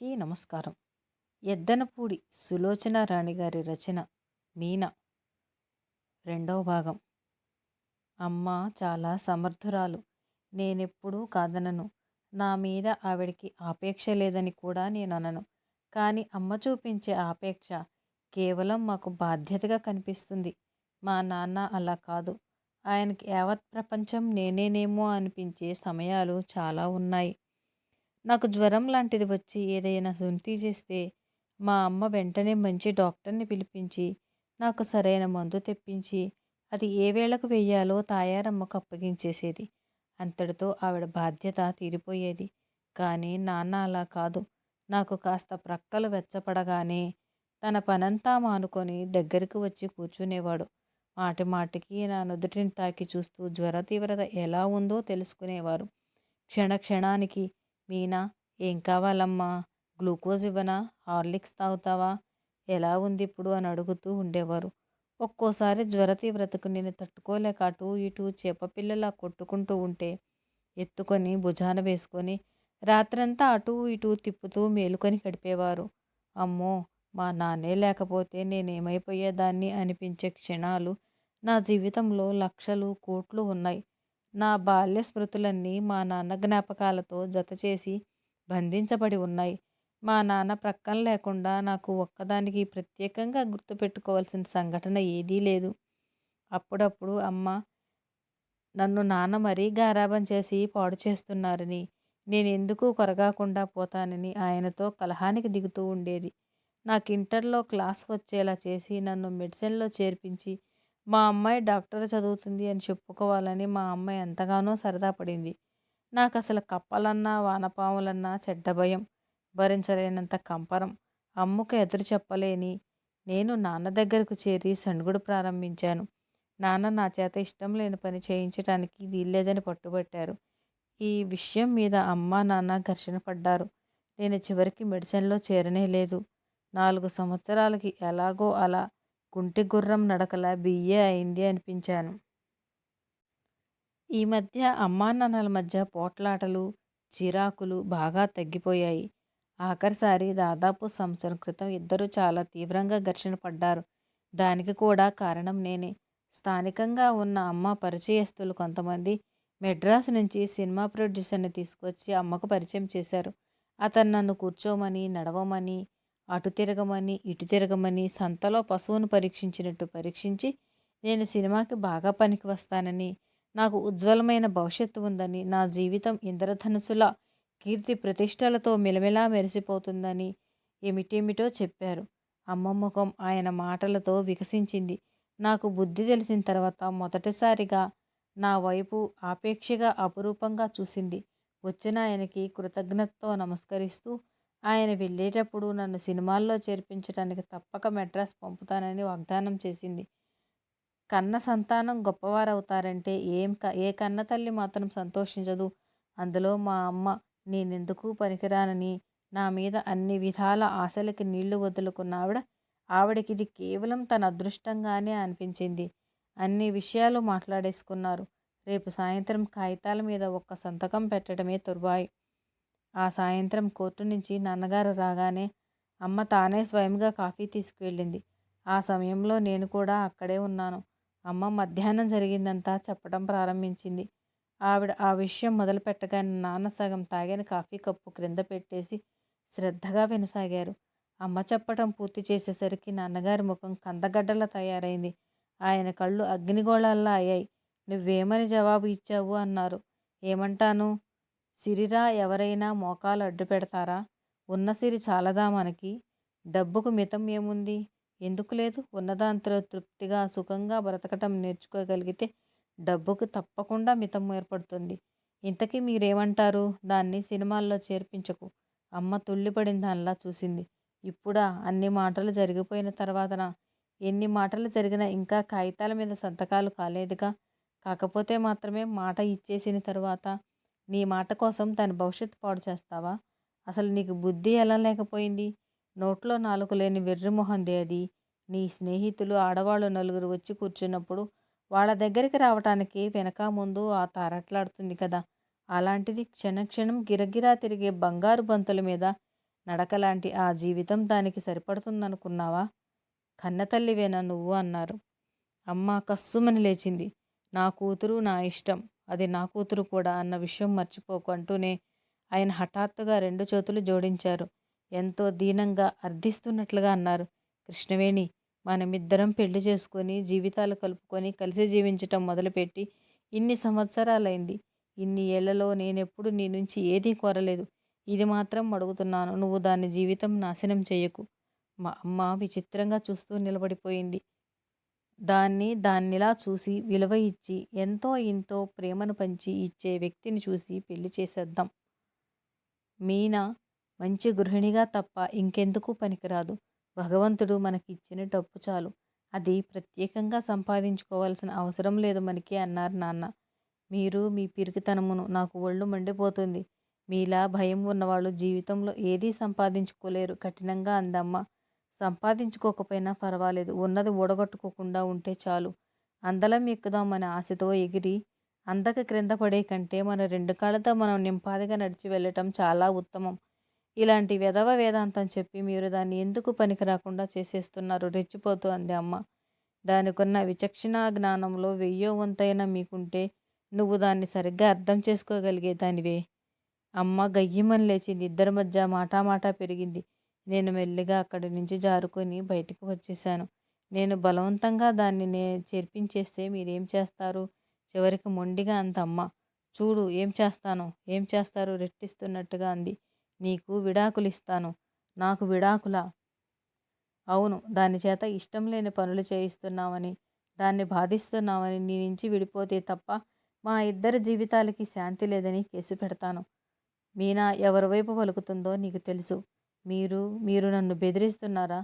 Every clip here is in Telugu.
అందరికీ నమస్కారం. ఎద్దనపూడి సులోచన రాణిగారి రచన మీన. రెండవ భాగం. అమ్మ చాలా సమర్థురాలు. నేనెప్పుడూ కాదనను. నా మీద ఆవిడకి ఆపేక్ష లేదని కూడా నేను అనను. కానీ అమ్మ చూపించే ఆపేక్ష కేవలం మాకు బాధ్యతగా కనిపిస్తుంది. మా నాన్న అలా కాదు. ఆయనకి యావత్ ప్రపంచం నేనేనేమో అనిపించే సమయాలు చాలా ఉన్నాయి. నాకు జ్వరం లాంటిది వచ్చి ఏదైనా సొంతి చేస్తే మా అమ్మ వెంటనే మంచి డాక్టర్ని పిలిపించి నాకు సరైన మందు తెప్పించి అది ఏ వేళకు వెయ్యాలో తాయారమ్మకు అప్పగించేసేది. అంతటితో ఆవిడ బాధ్యత తీరిపోయేది. కానీ నాన్న అలా కాదు. నాకు కాస్త ప్రక్కలు వెచ్చపడగానే తన పనంతా మానుకొని దగ్గరికి వచ్చి కూర్చునేవాడు. మాటి మాటికి నా నుదుటిని తాకి చూస్తూ జ్వర తీవ్రత ఎలా ఉందో తెలుసుకునేవారు. క్షణ క్షణానికి మీనా? ఏం కావాలమ్మా? గ్లూకోజ్ ఇవ్వనా? హార్లిక్స్ తాగుతావా? ఎలా ఉంది ఇప్పుడు? అని అడుగుతూ ఉండేవారు. ఒక్కోసారి జ్వర తీవ్రతకు నేను తట్టుకోలేక అటు ఇటు చేపపిల్లలా కొట్టుకుంటూ ఉంటే ఎత్తుకొని భుజాన వేసుకొని రాత్రంతా అటు ఇటు తిప్పుతూ మేలుకొని గడిపేవారు. అమ్మో! మా నాన్నే లేకపోతే నేనేమైపోయేదాన్ని అనిపించే క్షణాలు నా జీవితంలో లక్షలు కోట్లు ఉన్నాయి. నా బాల్య స్మృతులన్నీ మా నాన్న జ్ఞాపకాలతో జతచేసి బంధించబడి ఉన్నాయి. మా నాన్న ప్రక్కన లేకుండా నాకు ఒక్కదానికి ప్రత్యేకంగా గుర్తుపెట్టుకోవాల్సిన సంఘటన ఏదీ లేదు. అప్పుడప్పుడు అమ్మ నన్ను నాన్న మరీ గారాబం చేసి పాడు చేస్తున్నారని నేను ఎందుకు కొరగాకుండా పోతానని ఆయనతో కలహానికి దిగుతూ ఉండేది. నాకు ఇంటర్లో క్లాస్ వచ్చేలా చేసి నన్ను మెడిసిన్లో చేర్పించి మా అమ్మాయి డాక్టర్ చదువుతుంది అని చెప్పుకోవాలని మా అమ్మాయి ఎంతగానో సరదా పడింది. నాకు అసలు కప్పలన్నా వానపాములన్నా చెడ్డ భయం. భరించలేనంత కంపరం. అమ్ముకు ఎదురు చెప్పలేని. నేను నాన్న దగ్గరకు చేరి సణుగుడు ప్రారంభించాను. నాన్న నా చేత ఇష్టం లేని పని చేయించడానికి వీల్లేదని పట్టుబట్టారు. ఈ విషయం మీద అమ్మ నాన్న ఘర్షణ పడ్డారు. నేను చివరికి మెడిసిన్లో చేరనే లేదు. నాలుగు సంవత్సరాలకి ఎలాగో అలా కుంటి గుర్రం నడకల బియ్యే అయింది అనిపించాను. ఈ మధ్య అమ్మా నాన్నల మధ్య పోట్లాటలు చిరాకులు బాగా తగ్గిపోయాయి. ఆఖరిసారి దాదాపు సంవత్సరం క్రితం ఇద్దరు చాలా తీవ్రంగా ఘర్షణ పడ్డారు. దానికి కూడా కారణం నేనే. స్థానికంగా ఉన్న అమ్మ పరిచయస్తులు కొంతమంది మెడ్రాస్ నుంచి సినిమా ప్రొడ్యూసర్ని తీసుకొచ్చి అమ్మకు పరిచయం చేశారు. అతను నన్ను కూర్చోమని నడవమని అటు తిరగమని ఇటు తిరగమని సంతలో పశువును పరీక్షించినట్టు పరీక్షించి నేను సినిమాకి బాగా పనికి వస్తానని నాకు ఉజ్వలమైన భవిష్యత్తు ఉందని నా జీవితం ఇంద్రధనుసుల కీర్తి ప్రతిష్టలతో మిలమిలా మెరిసిపోతుందని ఏమిటేమిటో చెప్పారు. అమ్మమ్మకం ఆయన మాటలతో వికసించింది. నాకు బుద్ధి తెలిసిన తర్వాత మొదటిసారిగా నా వైపు ఆపేక్షగా అపురూపంగా చూసింది. వచ్చిన ఆయనకి కృతజ్ఞతతో నమస్కరిస్తూ ఆయన వెళ్ళేటప్పుడు నన్ను సినిమాల్లో చేర్పించడానికి తప్పక మెడ్రాస్ పంపుతానని వాగ్దానం చేసింది. కన్న సంతానం గొప్పవారవుతారంటే ఏం క ఏ కన్న తల్లి మాత్రం సంతోషించదు. అందులో మా అమ్మ నేనెందుకు పనికిరానని నా మీద అన్ని విధాల ఆశలకి నీళ్ళు వదులుకున్న ఆవిడ ఆవిడకి ఇది కేవలం తన అదృష్టంగానే అనిపించింది. అన్ని విషయాలు మాట్లాడేసుకున్నారు. రేపు సాయంత్రం కాగితాల మీద ఒక్క సంతకం పెట్టడమే తుర్బాయి ఆ సాయంత్రం కోర్టు నుంచి నాన్నగారు రాగానే అమ్మ తానే స్వయంగా కాఫీ తీసుకువెళ్ళింది. ఆ సమయంలో నేను కూడా అక్కడే ఉన్నాను. అమ్మ మధ్యాహ్నం జరిగిందంతా చెప్పడం ప్రారంభించింది. ఆవిడ ఆ విషయం మొదలు పెట్టగానే నాన్న సగం తాగిన కాఫీ కప్పు క్రింద పెట్టేసి శ్రద్ధగా వినసాగారు. అమ్మ చెప్పటం పూర్తి చేసేసరికి నాన్నగారి ముఖం కందగడ్డలా తయారైంది. ఆయన కళ్ళు అగ్నిగోళాల్లా అయ్యాయి. నువ్వేమని జవాబు ఇచ్చావు? అన్నారు. ఏమంటాను? సిరిరా ఎవరైనా మోకాలు అడ్డు పెడతారా? ఉన్న సిరి చాలదా మనకి? డబ్బుకు మితం ఏముంది? ఎందుకు లేదు? ఉన్నదాంతో తృప్తిగా సుఖంగా బ్రతకటం నేర్చుకోగలిగితే డబ్బుకు తప్పకుండా మితం ఏర్పడుతుంది. ఇంతకీ మీరేమంటారు? దాన్ని సినిమాల్లో చేర్పించకు. అమ్మ తుళ్ళిపడిన దానిలా చూసింది. ఇప్పుడా? అన్ని మాటలు జరిగిపోయిన తర్వాతన? ఎన్ని మాటలు జరిగినా ఇంకా కాగితాల మీద సంతకాలు కాలేదుగా? కాకపోతే మాత్రమే మాట ఇచ్చేసిన తర్వాత నీ మాట కోసం తన భవిష్యత్తు పాడు చేస్తావా? అసలు నీకు బుద్ధి ఎలా లేకపోయింది? నోట్లో నాలుగు లేని వెర్రిమొహంది అది నీ స్నేహితులు ఆడవాళ్ళు నలుగురు వచ్చి కూర్చున్నప్పుడు వాళ్ళ దగ్గరికి రావటానికి వెనక ముందు ఆ తారట్లాడుతుంది కదా. అలాంటిది క్షణక్షణం గిరగిరా తిరిగే బంగారు బంతుల మీద నడకలాంటి ఆ జీవితం దానికి సరిపడుతుందనుకున్నావా? కన్నతల్లివేనా నువ్వు? అన్నారు. అమ్మ కస్సుమని లేచింది. నా కూతురు నా ఇష్టం. అది నా కూతురు కూడా అన్న విషయం మర్చిపోకు అంటూనే ఆయన హఠాత్తుగా రెండు చేతులు జోడించారు. ఎంతో దీనంగా అర్థిస్తున్నట్లుగా అన్నారు. కృష్ణవేణి మనమిద్దరం పెళ్ళి చేసుకొని జీవితాలు కలుపుకొని కలిసి జీవించటం మొదలుపెట్టి ఇన్ని సంవత్సరాలైంది. ఇన్ని ఏళ్ళలో నేనెప్పుడు నీ నుంచి ఏదీ కోరలేదు. ఇది మాత్రం అడుగుతున్నాను. నువ్వు దాని జీవితం నాశనం చేయకు. మా అమ్మ విచిత్రంగా చూస్తూ నిలబడిపోయింది. దాన్ని దాన్నిలా చూసి విలువ ఇచ్చి ఎంతో ఇంతో ప్రేమను పంచి ఇచ్చే వ్యక్తిని చూసి పెళ్ళి చేసేద్దాం. మీనా మంచి గృహిణిగా తప్ప ఇంకెందుకు పనికిరాదు. భగవంతుడు మనకిచ్చిన డబ్బు చాలు. అది ప్రత్యేకంగా సంపాదించుకోవాల్సిన అవసరం లేదు మనకి అన్నారు నాన్న. మీరు మీ పిరికితనమును నాకు ఒళ్ళు మండిపోతుంది. మీలా భయం ఉన్నవాళ్ళు జీవితంలో ఏదీ సంపాదించుకోలేరు. కఠినంగా అందమ్మ. సంపాదించుకోకపోయినా పర్వాలేదు. ఉన్నది ఊడగొట్టుకోకుండా ఉంటే చాలు. అందలం ఎక్కుదామనే ఆశతో ఎగిరి అందక క్రింద పడే కంటే మన రెండు కాళ్ళతో మనం నింపాదిగా నడిచి వెళ్ళటం చాలా ఉత్తమం. ఇలాంటి విధవ వేదాంతం చెప్పి మీరు దాన్ని ఎందుకు పనికి రాకుండా చేసేస్తున్నారు? రెచ్చిపోతూ అంది అమ్మ. దానికున్న విచక్షణ జ్ఞానంలో వెయ్యో వంతైనా మీకుంటే నువ్వు దాన్ని సరిగ్గా అర్థం చేసుకోగలిగే దానివే. అమ్మ గయ్యమని లేచింది. ఇద్దరి మధ్య మాటామాటా పెరిగింది. నేను మెల్లిగా అక్కడి నుంచి జారుకొని బయటికి వచ్చేసాను. నేను బలవంతంగా దాన్ని నే చేర్పించేస్తే మీరేం చేస్తారు? చివరికి మొండిగా అంత అమ్మ. చూడు ఏం చేస్తాను ఏం చేస్తారు రెట్టిస్తున్నట్టుగా అంది. నీకు విడాకులు ఇస్తాను నాకు విడాకులా? అవును దాని చేత ఇష్టం లేని పనులు చేయిస్తున్నామని దాన్ని బాధిస్తున్నామని నీ నుంచి విడిపోతే తప్ప మా ఇద్దరి జీవితాలకి శాంతి లేదని కేసు పెడతాను. మీనా ఎవరి వైపు పలుకుతుందో నీకు తెలుసు. మీరు మీరు నన్ను బెదిరిస్తున్నారా?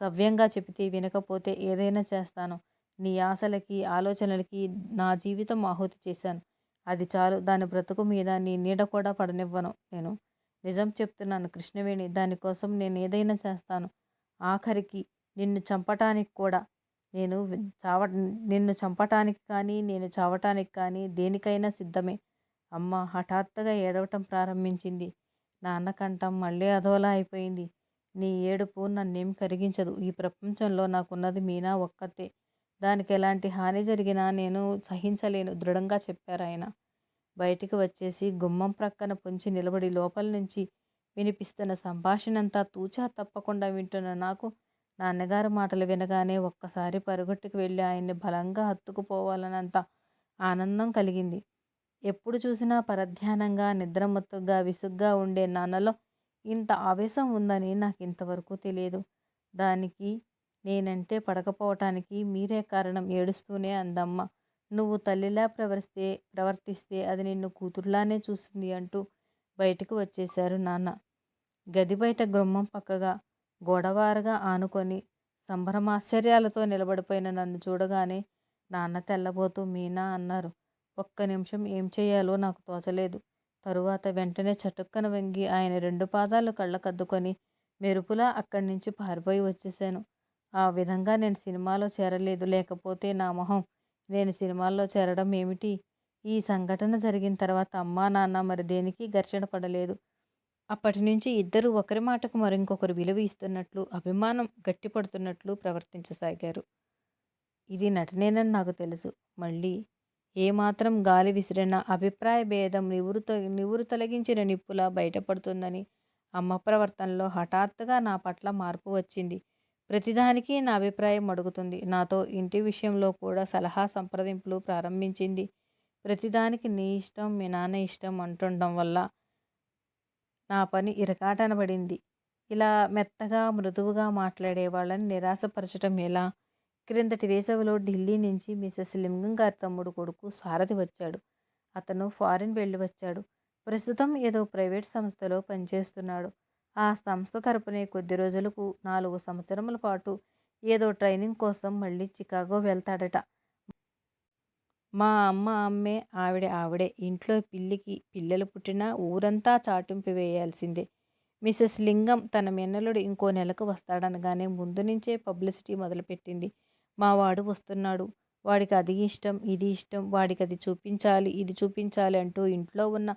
సవ్యంగా చెబితే వినకపోతే ఏదైనా చేస్తాను. నీ ఆశలకి ఆలోచనలకి నా జీవితం ఆహుతి చేశాను. అది చాలు. దాని బ్రతుకు మీద నీ నీడ కూడా పడనివ్వను నేను. నిజం చెప్తున్నాను కృష్ణవేణి. దానికోసం నేను ఏదైనా చేస్తాను. ఆఖరికి నిన్ను చంపటానికి కూడా. నేను చావ నిన్ను చంపటానికి కానీ నేను చావటానికి కానీ దేనికైనా సిద్ధమే. అమ్మ హఠాత్తుగా ఏడవటం ప్రారంభించింది. నాన్న కంఠం మళ్ళీ అదోలా అయిపోయింది. నీ ఏడుపు నన్నేం కరిగించదు. ఈ ప్రపంచంలో నాకున్నది మీనా ఒక్కతే. దానికి ఎలాంటి హాని జరిగినా నేను సహించలేను దృఢంగా చెప్పారు ఆయన. బయటికి వచ్చేసి గుమ్మం ప్రక్కన పొంచి నిలబడి లోపల నుంచి వినిపిస్తున్న సంభాషణంతా తూచా తప్పకుండా వింటున్న నాకు నాన్నగారి మాటలు వినగానే ఒక్కసారి పరుగట్టుకు వెళ్ళి ఆయన్ని బలంగా హత్తుకుపోవాలనంత ఆనందం కలిగింది. ఎప్పుడు చూసినా పరధ్యానంగా నిద్రమత్తుగా విసుగ్గా ఉండే నాన్నలో ఇంత ఆవేశం ఉందని నాకు ఇంతవరకు తెలియదు దానికి నేనంటే పడకపోవటానికి మీరే కారణం ఏడుస్తూనే అందమ్మ. నువ్వు తల్లిలా ప్రవర్తిస్తే ప్రవర్తిస్తే అది నిన్ను కూతురులానే చూస్తుంది అంటూ బయటకు వచ్చేశారు నాన్న. గది బయట గుమ్మం పక్కగా గోడవారగా ఆనుకొని సంభ్రమాశ్చర్యాలతో నిలబడిపోయిన నన్ను చూడగానే నాన్న తెల్లబోతూ మీనా అన్నారు. ఒక్క నిమిషం ఏం చేయాలో నాకు తోచలేదు. తరువాత వెంటనే చటుక్కన వంగి ఆయన రెండు పాదాలు కళ్ళకద్దుకొని మెరుపులా అక్కడి నుంచి పారిపోయి వచ్చేసాను ఆ విధంగా నేను సినిమాలో చేరలేదు. లేకపోతే నా మొహం నేను సినిమాల్లో చేరడం ఏమిటి? ఈ సంఘటన జరిగిన తర్వాత అమ్మా నాన్న మరి దేనికి ఘర్షణ పడలేదు? అప్పటి నుంచి ఇద్దరు ఒకరి మాటకు మరింకొకరు విలువ ఇస్తున్నట్లు అభిమానం గట్టిపడుతున్నట్లు ప్రవర్తించసాగారు. ఇది నటనేనని నాకు తెలుసు. మళ్ళీ ఏమాత్రం గాలి విసిరిన అభిప్రాయ భేదం నివురు నివురు తొలగించిన నిప్పులా బయటపడుతుందని అమ్మ ప్రవర్తనలో హఠాత్తుగా నా పట్ల మార్పు వచ్చింది. ప్రతిదానికి నా అభిప్రాయం అడుగుతుంది. నాతో ఇంటి విషయంలో కూడా సలహా సంప్రదింపులు ప్రారంభించింది. ప్రతిదానికి నీ ఇష్టం మీ నాన్న ఇష్టం అంటుండడం వల్ల నా పని ఇరకాటనబడింది ఇలా మెత్తగా మృదువుగా మాట్లాడే వాళ్ళని నిరాశపరచడం ఎలా? క్రిందటి వేసవిలో ఢిల్లీ నుంచి మిసెస్ లింగం గారి తమ్ముడు కొడుకు సారథి వచ్చాడు. అతను ఫారిన్ వెళ్ళి వచ్చాడు. ప్రస్తుతం ఏదో ప్రైవేట్ సంస్థలో పనిచేస్తున్నాడు. ఆ సంస్థ తరపునే కొద్ది రోజులకు నాలుగు సంవత్సరముల పాటు ఏదో ట్రైనింగ్ కోసం మళ్ళీ చికాగో వెళ్తాడట. మా అమ్మ అమ్మే ఆవిడ ఆవిడే ఇంట్లో పిల్లికి పిల్లలు పుట్టినా ఊరంతా చాటింపు వేయాల్సిందే. మిసెస్ లింగం తన మిన్నలుడు ఇంకో నెలకు వస్తాడనగానే ముందు నుంచే పబ్లిసిటీ మొదలుపెట్టింది. మా వాడు వస్తున్నాడు. వాడికి అది ఇష్టం ఇది ఇష్టం వాడికి అది చూపించాలి ఇది చూపించాలి అంటూ ఇంట్లో ఉన్న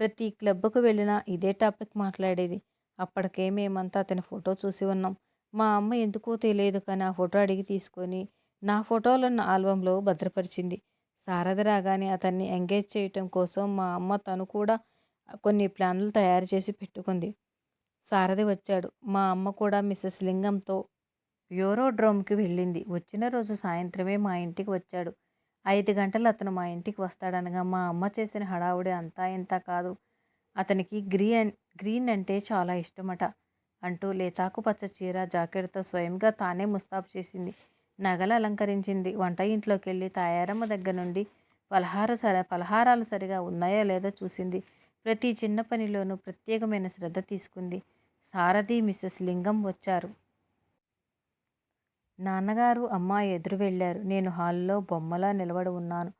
ప్రతి క్లబ్కు వెళ్ళినా ఇదే టాపిక్ మాట్లాడేది. అప్పటికే మేమంతా అతని ఫోటో చూసి ఉన్నాం. మా అమ్మ ఎందుకో తెలియదు కానీ ఆ ఫోటో అడిగి తీసుకొని నా ఫోటోలున్న ఆల్బంలో భద్రపరిచింది. శారద రాగానే అతన్ని ఎంగేజ్ చేయటం కోసం మా అమ్మ తను కూడా కొన్ని ప్లాన్లు తయారు చేసి పెట్టుకుంది. సారథి వచ్చాడు. మా అమ్మ కూడా మిస్సెస్ లింగంతో యూరోడ్రోమ్కి వెళ్ళింది. వచ్చిన రోజు సాయంత్రమే మా ఇంటికి వచ్చాడు. ఐదు గంటలు అతను మా ఇంటికి వస్తాడనగా మా అమ్మ చేసిన హడావుడి అంతా ఇంత కాదు. అతనికి గ్రీన్ గ్రీన్ అంటే చాలా ఇష్టమట అంటూ లేచాకు పచ్చ చీర జాకెట్తో స్వయంగా తానే ముస్తాబు చేసింది. నగలు అలంకరించింది. వంట ఇంట్లోకి వెళ్ళి తాయారమ్మ దగ్గర నుండి పలహార సర పలహారాలు సరిగా ఉన్నాయో లేదో చూసింది. ప్రతి చిన్న పనిలోనూ ప్రత్యేకమైన శ్రద్ధ తీసుకుంది. సారథి మిస్సెస్ లింగం వచ్చారు. నాన్నగారు అమ్మ ఎదురు వెళ్ళారు. నేను హాల్లో బొమ్మలా నిలబడి ఉన్నాను.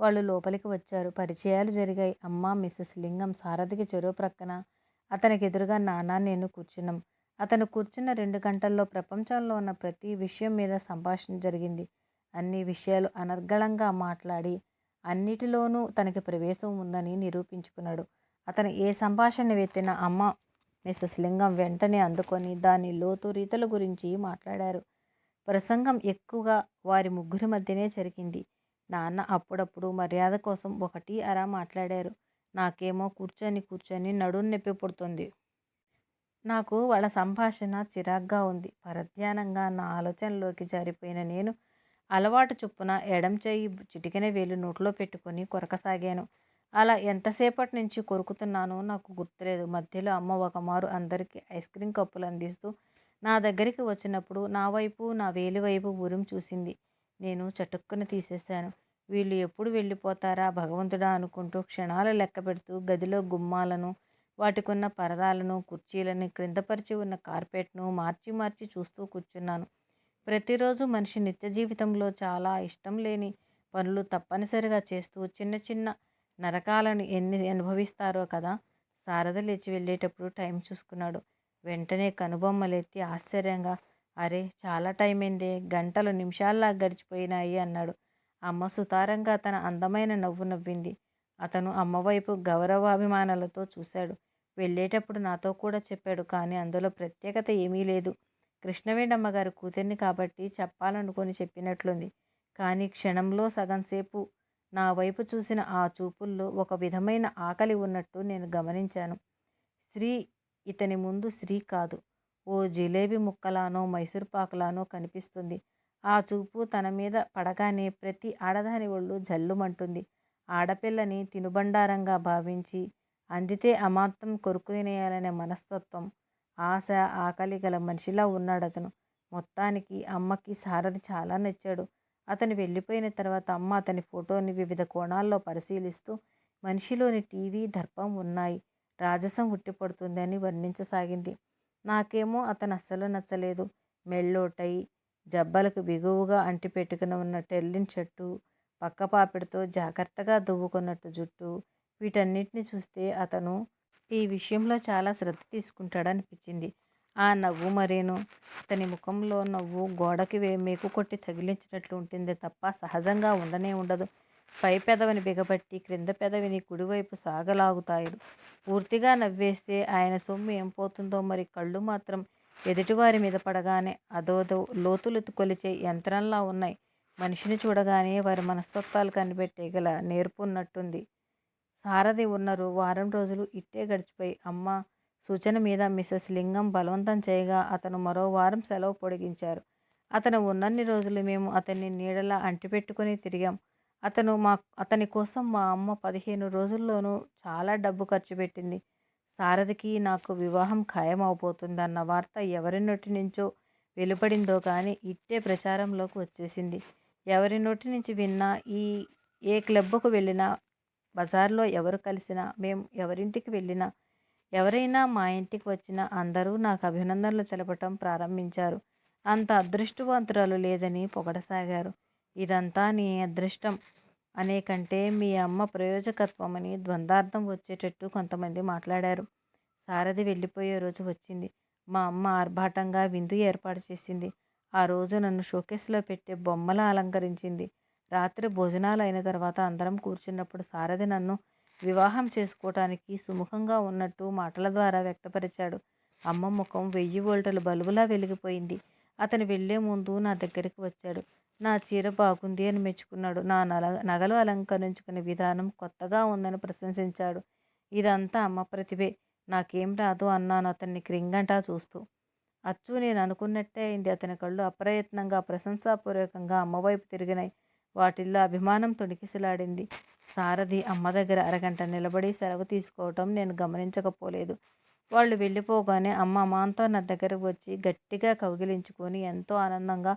వాళ్ళు లోపలికి వచ్చారు. పరిచయాలు జరిగాయి. అమ్మ మిస్సెస్ లింగం సారథికి చెరువు ప్రక్కన అతనికి ఎదురుగా నాన్న నేను కూర్చున్నాం. అతను కూర్చున్న రెండు గంటల్లో ప్రపంచంలో ఉన్న ప్రతి విషయం మీద సంభాషణ జరిగింది. అన్ని విషయాలు అనర్గళంగా మాట్లాడి అన్నిటిలోనూ తనకి ప్రవేశం ఉందని నిరూపించుకున్నాడు. అతను ఏ సంభాషణ వెత్తిన అమ్మ మిస్సెస్ లింగం వెంటనే అందుకొని దాని లోతు రీతుల గురించి మాట్లాడారు. ప్రసంగం ఎక్కువగా వారి ముగ్గురి మధ్యనే జరిగింది. నాన్న అప్పుడప్పుడు మర్యాద కోసం ఒకటి అరా మాట్లాడారు. నాకేమో కూర్చొని కూర్చొని నడుం నొప్పి పుడుతుంది. నాకు వాళ్ళ సంభాషణ చిరాగ్గా ఉంది. పరధ్యానంగా నా ఆలోచనలోకి జారిపోయిన నేను అలవాటు చొప్పున ఎడం చేయి చిటికెన వేలు నోట్లో పెట్టుకొని కొరకసాగాను. అలా ఎంతసేపటి నుంచి కొరుకుతున్నానో నాకు గుర్తులేదు. మధ్యలో అమ్మ ఒక మారు అందరికీ ఐస్ క్రీమ్ కప్పులు అందిస్తూ నా దగ్గరికి వచ్చినప్పుడు నా వైపు నా వేలి వైపు ఉరిం చూసింది. నేను చటుక్కున తీసేశాను. వీళ్ళు ఎప్పుడు వెళ్ళిపోతారా భగవంతుడా అనుకుంటూ క్షణాలు లెక్క పెడుతూ గదిలో గుమ్మాలను వాటికున్న పరదాలను కుర్చీలను క్రిందపరిచి ఉన్న కార్పెట్ను మార్చి మార్చి చూస్తూ కూర్చున్నాను. ప్రతిరోజు మనిషి నిత్య జీవితంలో చాలా ఇష్టం లేని పనులు తప్పనిసరిగా చేస్తూ చిన్న చిన్న నరకాలను ఎన్ని అనుభవిస్తారో కదా శారద లేచి వెళ్ళేటప్పుడు టైం చూసుకున్నాడు. వెంటనే కనుబొమ్మలెత్తి ఆశ్చర్యంగా అరే చాలా టైం అయిందే గంటలు నిమిషాల్లా గడిచిపోయినాయి అన్నాడు. అమ్మ సుతారంగా తన అందమైన నవ్వు నవ్వింది. అతను అమ్మవైపు గౌరవాభిమానాలతో చూశాడు. వెళ్ళేటప్పుడు నాతో కూడా చెప్పాడు కానీ అందులో ప్రత్యేకత ఏమీ లేదు. కృష్ణవేణమ్మ గారి కూతుర్ని కాబట్టి చెప్పాలనుకొని చెప్పినట్లుంది. కానీ క్షణంలో సగం సేపు నా వైపు చూసిన ఆ చూపుల్లో ఒక విధమైన ఆకలి ఉన్నట్టు నేను గమనించాను. స్త్రీ ఇతని ముందు స్త్రీ కాదు. ఓ జిలేబీ ముక్కలానో మైసూర్పాకులానో కనిపిస్తుంది. ఆ చూపు తన మీద పడగానే ప్రతి ఆడదాని ఒళ్ళు జల్లుమంటుంది. ఆడపిల్లని తినుబండారంగా భావించి అందితే అమాత్తం కొరుకు తినేయాలనే మనస్తత్వం. ఆశ ఆకలి గల మనిషిలా ఉన్నాడు అతను మొత్తానికి అమ్మకి సారథి చాలా నచ్చాడు. అతను వెళ్ళిపోయిన తర్వాత అమ్మ అతని ఫోటోని వివిధ కోణాల్లో పరిశీలిస్తూ మనిషిలోని టీవీ దర్పం ఉన్నాయి. రాజసం ఉట్టిపడుతుంది అని వర్ణించసాగింది. నాకేమో అతను అస్సలు నచ్చలేదు. మెళ్ళోటై జబ్బలకు బిగువుగా అంటిపెట్టుకుని ఉన్న టెల్లిన్ చెట్టు పక్కపాపిడితో జాగ్రత్తగా దువ్వుకున్నట్టు జుట్టు వీటన్నిటిని చూస్తే అతను ఈ విషయంలో చాలా శ్రద్ధ తీసుకుంటాడనిపించింది. ఆ నవ్వు మరేను అతని ముఖంలో నవ్వు గోడకి వే మేకు కొట్టి తగిలించినట్లు ఉంటుంది తప్ప సహజంగా ఉండనే ఉండదు. పై పెదవిని బిగబట్టి క్రింద పెదవిని కుడివైపు సాగలాగుతాయి. పూర్తిగా నవ్వేస్తే ఆయన సొమ్ము ఏం పోతుందో మరి కళ్ళు మాత్రం ఎదుటివారి మీద పడగానే అదోదో లోతులు కొలిచే యంత్రంలా ఉన్నాయి. మనిషిని చూడగానే వారి మనస్తత్వాలు కనిపెట్టే గల నేర్పున్నట్టుంది సారథి ఉన్నారు. వారం రోజులు ఇట్టే గడిచిపోయి అమ్మ సూచన మీద మిసెస్ లింగం బలవంతం చేయగా అతను మరో వారం సెలవు పొడిగించారు. అతను ఉన్నన్ని రోజులు మేము అతన్ని నీడలా అంటిపెట్టుకుని తిరిగాం. అతను మా అతని కోసం మా అమ్మ పదిహేను రోజుల్లోనూ చాలా డబ్బు ఖర్చు పెట్టింది. సారథికి నాకు వివాహం ఖాయం అవబోతుందన్న వార్త ఎవరి నోటి నుంచో వెలుపడిందో కానీ ఇట్టే ప్రచారంలోకి వచ్చేసింది. ఎవరి నోటి నుంచి విన్నా ఈ ఏ క్లబ్కు వెళ్ళినా బజార్లో ఎవరు కలిసినా మేము ఎవరింటికి వెళ్ళినా ఎవరైనా మా ఇంటికి వచ్చినా అందరూ నాకు అభినందనలు తెలపటం ప్రారంభించారు. అంత అదృష్టవంతురాలు లేదని పొగడసాగారు. ఇదంతా నీ అదృష్టం. అనే కంటే మీ అమ్మ ప్రయోజకత్వమని ద్వంద్వార్థం వచ్చేటట్టు కొంతమంది మాట్లాడారు. సారథి వెళ్ళిపోయే రోజు వచ్చింది. మా అమ్మ ఆర్భాటంగా విందు ఏర్పాటు చేసింది. ఆ రోజు నన్ను షోకేస్లో పెట్టే బొమ్మలా అలంకరించింది. రాత్రి భోజనాలు అయిన తర్వాత అందరం కూర్చున్నప్పుడు సారథి నన్ను వివాహం చేసుకోవటానికి సుముఖంగా ఉన్నట్టు మాటల ద్వారా వ్యక్తపరిచాడు. అమ్మ ముఖం వెయ్యి వోల్టలు బలుబులా వెలిగిపోయింది. అతను వెళ్ళే ముందు నా దగ్గరికి వచ్చాడు. నా చీర బాగుంది అని మెచ్చుకున్నాడు. నా నల నగలు అలంకరించుకునే విధానం కొత్తగా ఉందని ప్రశంసించాడు. ఇదంతా అమ్మ ప్రతిభే. నాకేం రాదు అన్నాను అతన్ని క్రింగంటా చూస్తూ. అచ్చు నేను అనుకున్నట్టే అయింది. అతని కళ్ళు అప్రయత్నంగా ప్రశంసాపూర్వకంగా అమ్మవైపు తిరిగినాయి. వాటిల్లో అభిమానం తొణికిసలాడింది. సారథి అమ్మ దగ్గర అరగంట నిలబడి సెలవు తీసుకోవటం నేను గమనించకపోలేదు. వాళ్ళు వెళ్ళిపోగానే అమ్మ అమాంతో నా దగ్గరకు వచ్చి గట్టిగా కౌగిలించుకొని ఎంతో ఆనందంగా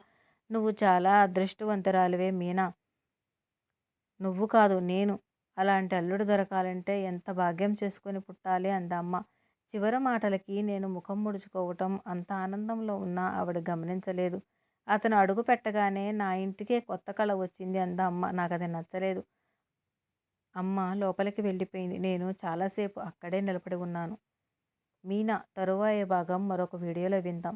నువ్వు చాలా అదృష్టవంతురాలివే మీనా. నువ్వు కాదు నేను. అలాంటి అల్లుడు దొరకాలంటే ఎంత భాగ్యం చేసుకొని పుట్టాలి అందమ్మ. చివరి మాటలకి నేను ముఖం ముడుచుకోవటం అంత ఆనందంలో ఉన్నా ఆవిడ గమనించలేదు. అతను అడుగు పెట్టగానే నా ఇంటికే కొత్త కళ వచ్చింది అంద అమ్మ నాకు అది నచ్చలేదు. అమ్మ లోపలికి వెళ్ళిపోయింది. నేను చాలాసేపు అక్కడే నిలబడి ఉన్నాను. మీనా తరువాయే భాగం మరొక వీడియోలో విందాం.